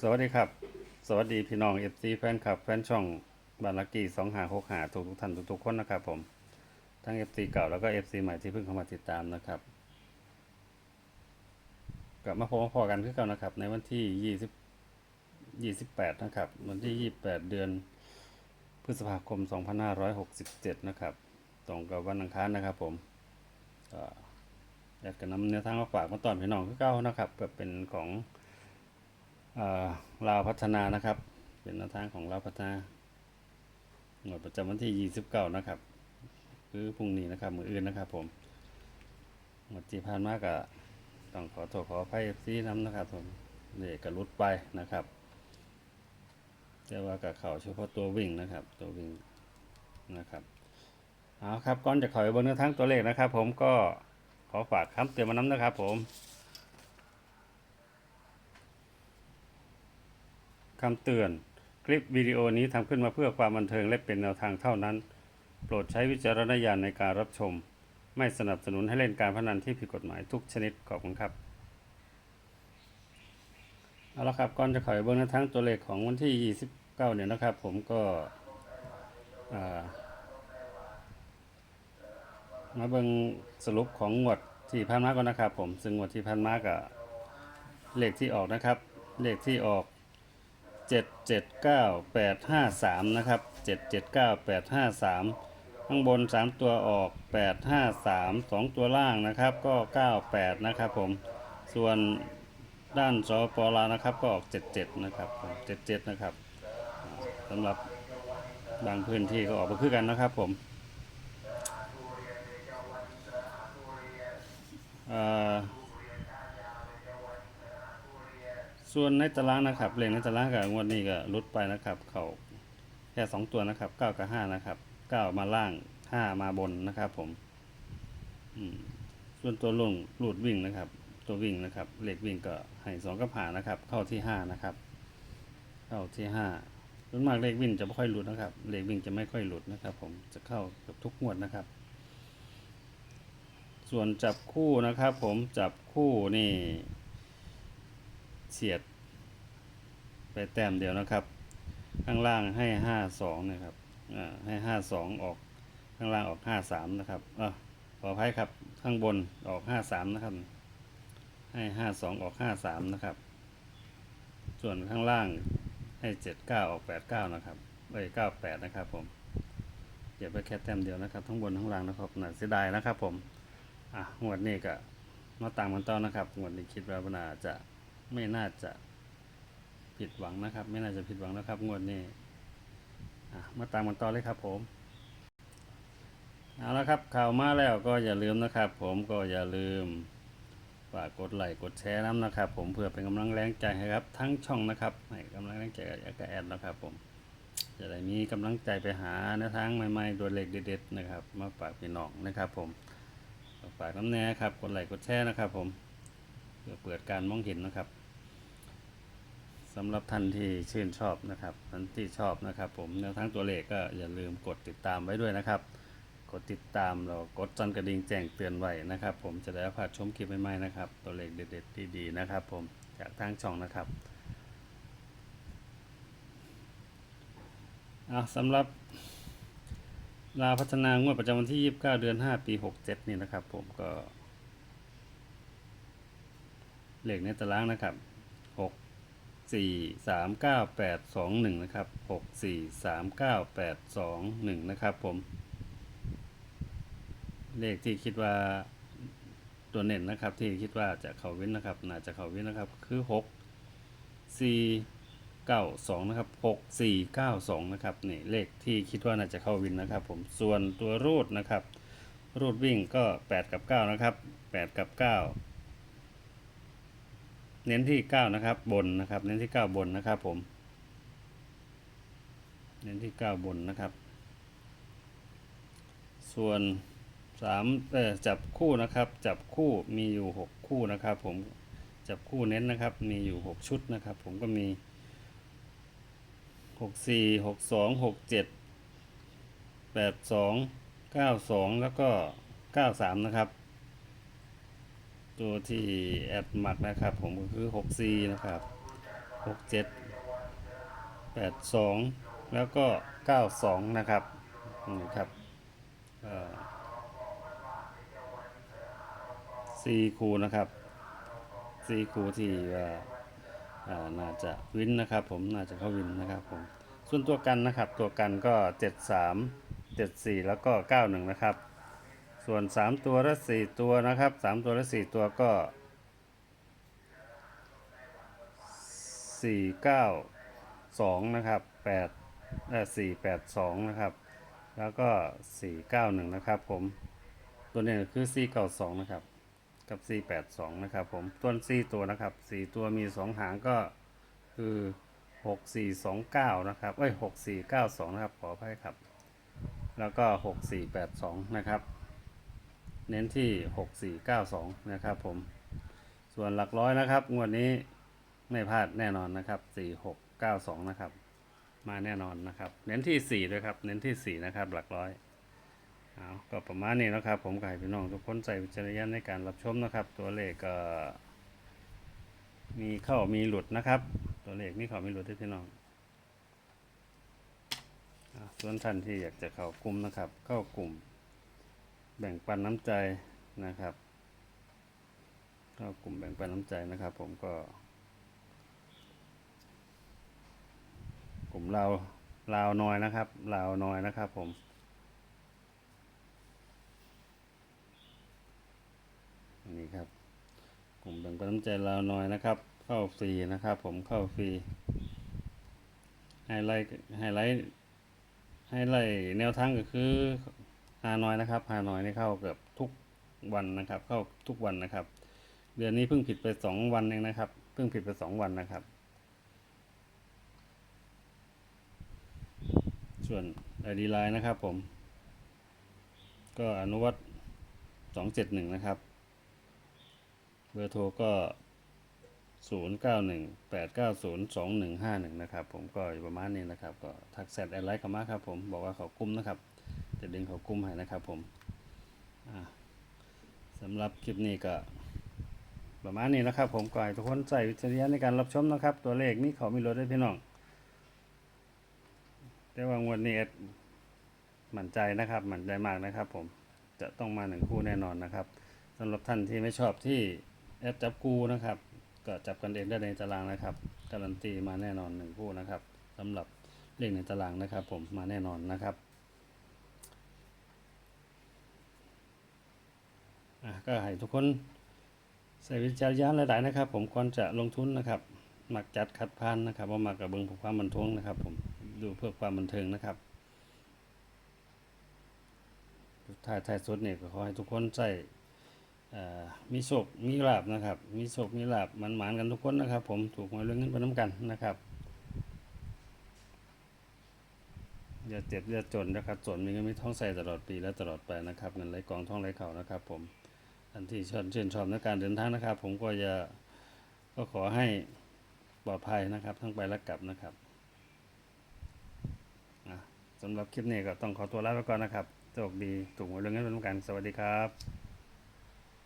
สวัสดีครับ สวัสดีพี่น้อง FC แฟนคลับ แฟนช่องบานลักกี้สองหาหกหาทุกทุกท่านทุกๆคนนะครับผม ทั้ง FC เก่าแล้วก็ FC ใหม่ที่เพิ่งเข้ามาติดตามนะครับ กลับมาพบมาพอกันคือเก่านะครับ ในวันที่20 28นะครับ วันที่28เดือนพฤษภาคม2567นห้าร้อยหกสิบเจ็ดนะครับ ตรงกับวันอังคารนะครับผมก็อยากจะนำเนื้อทางมาฝากมาตอนพี่น้องคือเก่านะครับก็เป็นของ ลาวพัฒนานะครับ เป็นแนวทางของลาวพัฒนาหน่วยประจำวันที่ 29 นะครับ คือพรุ่งนี้นะครับ มืออื่นนะครับผมหมดที่ผ่านมากก็ต้องขอโทษขออภัยซีน้ำนะครับผมเด็กกระลุดไปนะครับแต่ว่ากับเขาเฉพาะตัววิ่งนะครับ ตัววิ่งนะครับเอาครับก่อนจะขอยเบนเนื้อทั้งตัวเลขนะครับ ผมก็ขอฝากคำเตือนมาน้ำนะครับ ผม คำเตือน คลิปวิดีโอนี้ทำขึ้นมาเพื่อความบันเทิงและเป็นแนวทางเท่านั้น โปรดใช้วิจารณญาณในการรับชม ไม่สนับสนุนให้เล่นการพนันที่ผิดกฎหมายทุกชนิดขอบคุณครับ เอาละครับก่อนจะขอยเบิ้งนวทางตัวเลขของวันที่ 29 เนี่ยนะครับ ผมก็มาเบิ้งสรุปของงวดที่ผ่านมาก่อนนะครับ ผมซึ่งงวดที่ผ่านมาก็เลขที่ออกนะครับ เลขที่ออก เจ็ดเจ็ดเก้าแปดห้าสามนะครับเจ็ดเจ็ดเก้าแปดห้าสามข้างบนสามตัวออกแปดห้าสามสองตัวล่างนะครับ ก็เก้าแปดนะครับผม ส่วนด้านสปลานะครับ ก็ออกเจ็ดเจ็ดนะครับเจ็ดเจ็ดนะครับสำหรับบางพื้นที่ก็ออกมาคือกันนะครับผมเอ่อ ส่วนในตารางนะครับเลขในตารางกับงวดนี้ก็ลดไปนะครับ เขาแค่สองตัวนะครับเก้ากับห้านะครับเก้ามาล่างห้ามาบนนะครับ ผมส่วนตัวลงรูดวิ่งนะครับ ตัววิ่งนะครับเลขวิ่งก็ให้สองกับหานะครับ เข้าที่ห้านะครับ เข้าที่ห้าส่วนมากเลขวิ่งจะไม่ค่อยหลุดนะครับ เลขวิ่งจะไม่ค่อยหลุดนะครับ ผมจะเข้าเกับทุกงวดนะครับ ส่วนจับคู่นะครับ ผมจับคู่นี่ เฉียด ไปแต้มเดียวนะครับ ข้างล่างให้ห้าสองนะครับอ่าให้ห้าสองออกข้างล่างออกห้าสามนะครับอะขออภัยครับข้างบนออกห้าสามนะครับ ให้ห้าสองออกห้าสามนะครับ ส่วนข้างล่างให้เจ็ดเก้าออกแปดเก้านะครับเอ้ยเก้าแปดนะครับผมเก็บไปแค่แต้มเดียวนะครับ ทั้งบนทั้งล่างนะครับน่าเสียดายนะครับผม อะงวดนี้ก็มาตามกันต่อนะครับงวดนี้คิดว่าน่าจะ ไม่น่าจะผิดหวังนะครับ ไม่น่าจะผิดหวังนะครับ งวดนี้มาตามกันต่อเลยครับผมเอาละครับข่าวมาแล้วก็อย่าลืมนะครับ ผมก็อย่าลืมฝากกดไลค์กดแชร์น้ำนะครับ ผมเพื่อเป็นกำลังแรงใจให้ครับ ทั้งช่องนะครับให้กำลังแรงใจกับแอดนะครับ ผมจะได้มีกำลังใจไปหาแนวทางใหม่ๆตัวเล็กเด็ดๆนะครับ มาฝากพี่น้องนะครับ ผมฝากน้ำแน่ครับกดไลค์กดแชร์นะครับ ผม พื่อเปิดการมองเห็นนะครับสำหรับท่านที่ชื่นชอบนะครับท่านที่ชอบนะครับ ผมแนวทางตัวเลขก็อย่าลืมกดติดตามไว้ด้วยนะครับ กดติดตามเรากดจันกระดิ่งแจ้งเตือนไว้นะครับ ผมจะได้พลาดชมคลิปใหม่ๆนะครับ ตัวเลขเด็ดๆดีๆนะครับ ผมจากทางช่องนะครับเอาสำหรับลาพัฒนางวดประจำวันที่ 29 เดือน 5 ปี 67 นี่นะครับ ผมก็ เลขในตารางนะครับหกสี่สามเก้าแปดสองหนึ่งนะครับหกสี่สามเก้าแปดสองหนึ่งนะครับผม เลขที่คิดว่าตัวเน่นนะครับที่คิดว่าจะเข้าวินนะครับ น่าจะเข้าวินนะครับ คือหกสี่เก้าสองนะครับหกสี่เก้าสองนะครับนี่เลขที่คิดว่าน่าจะเข้าวินนะครับผม ส่วนตัวรูดนะครับ รูดวิ่งก็แปดกับเก้านะครับแปดกับเก้า เน้นที่เก้านะครับ บนนะครับ เน้นที่เก้าบนนะครับ ผม เน้นที่เก้าบนนะครับ ส่วนสามเออจับคู่นะครับ จับคู่มีอยู่หกคู่นะครับ ผมจับคู่เน้นนะครับ มีอยู่หกชุดนะครับ ผมก็มีหกสี่หกสองหกเจ็ดแปดสองเก้าสองแล้วก็เก้าสามนะครับ ตัวที่แอดมักนะครับ ผมก็คือ6 c นะครับหกเจ็ดแล้วก็เก้าสองนะครับนี่ครับสี่คูนะครับสี่คูที่ว่าน่าจะวินนะครับ ผมน่าจะเข้าวินนะครับผมส่วนตัวกันนะครับ ตัวกันก็เจ็ดสามเจ็ดสี่แล้วก็เก้าหนึ่งนะครับ ส่วนสามตัวและสี่ตัวนะครับสามตัวและสี่ตัวก็สี่เก้าสองนะครับแปดเอ่อสี่แปดสองนะครับ แล้วก็สี่เก้าหนึ่งนะครับผม ตัวนี้คือสี่เก้าสองนะครับ กับสี่แปดสองนะครับผม ตัวสี่ตัวนะครับสี่ตัวมีสองหางก็คือหกสี่สองเก้านะครับ เอ้ยหกสี่เก้าสองนะครับ ขออภัยครับ แล้วก็หกสี่แปดสองนะครับ เน้นที่หกสี่เก้าสองนะครับผม ส่วนหลักร้อยนะครับ งวดนี้ไม่พลาดแน่นอนนะครับสี่หกเก้าสองนะครับ มาแน่นอนนะครับ เน้นที่สี่ด้วยครับ เน้นที่สี่นะครับ หลักร้อยเอาก็ประมาณนี้นะครับ ผมก็ให้พี่น้องทุกคนใส่วิจารณญาณในการรับชมนะครับ ตัวเลขก็ มีเข้ามีหลุดนะครับ ตัวเลขมีเข้ามีหลุดที่พี่น้องส่วนท่านที่อยากจะเข้ากลุ่มนะครับ เข้ากลุ่ม แบ่งปันน้ำใจนะครับเข้ากลุ่มแบ่งปันน้ำใจนะครับ ผมก็ กลุ่มเราลาวน้อยนะครับลาวน้อยนะครับผมนี่ครับกลุ่มแบ่งปันน้ำใจลาวน้อยนะครับ เข้าฟรีนะครับ ผมเข้าฟรีไฮไลท์ไฮไลท์ไฮไลท์แนวทางก็คือ ฮานอยนะครับฮานอยนี่เข้าเกือบทุกวันนะครับ เข้าทุกวันนะครับ เดือนนี้เพิ่งผิดไปสองวันเองนะครับ เพิ่งผิดไปสองวันนะครับ ส่วนไอดีไลน์นะครับผม ก็อนุวัตสองเจ็ดหนึ่งนะครับ เบอร์โทรก็ศูนย์เก้าหนึ่งแปดเก้าศูนย์สองหนึ่งห้าหนึ่งนะครับ ผมก็อยู่ประมาณนี้นะครับ ก็ทักแซดแอดไลน์เข้ามาครับผมบอกว่าเขากุ้มนะครับ จะดึงเขากุ้มให้นะครับผมสำหรับคลิปนี้ก็ประมาณนี้นะครับ ผมก็ให้ทุกคนใส่วิจารณญาในการรับชมนะครับ ตัวเลขนี่เขามีรถด้วยพี่น้อง แต่ว่างวดนี้มั่นใจนะครับ มั่นใจมากนะครับ ผมจะต้องมาหนึ่งคู่แน่นอนนะครับสำหรับท่านที่ไม่ชอบที่แอดจับคู่นะครับ ก็จับกันเองได้ในตารางนะครับ การันตีมาแน่นอนหนึ่งคู่นะครับสำหรับเลขในตารางนะครับ ผมมาแน่นอนนะครับอะ ก็ให้ทุกคนใส่วิจารณญาณหลาย ๆ นะครับ ผมก่อนจะลงทุนนะครับหมักจัดคัดพานนะครับว่ามากับเบิงเพื่อความบันเทิงนะครับ ผมดูเพื่อความบันเทิงนะครับถ่ายถ่ายสุดเนี่ยก็ขอให้ทุกคนใส่มีโชคมีลาบนะครับ มีโชคมีลาบมันหมานกันทุกคนนะครับ ผมถูกหวยเรื่องเงินไปน้ำกันนะครับอย่าเจ็บอย่าจนนะครับจนมีเงินมีท้องใส่ตลอดปีและตลอดไปนะครับเงินไหลกองท่องไหลเข่านะครับ ผม อันที่ชนชื่นชอบในการเดินทางนะครับ ผมก็จะก็ขอให้ปลอดภัยนะครับ ทั้งไปและกลับนะครับสำหรับคลิปนี้ก็ต้องขอตัวลาไปก่อนนะครับโชคดีถูกหวยเรื่องเงินเป็นกันสวัสดีครับ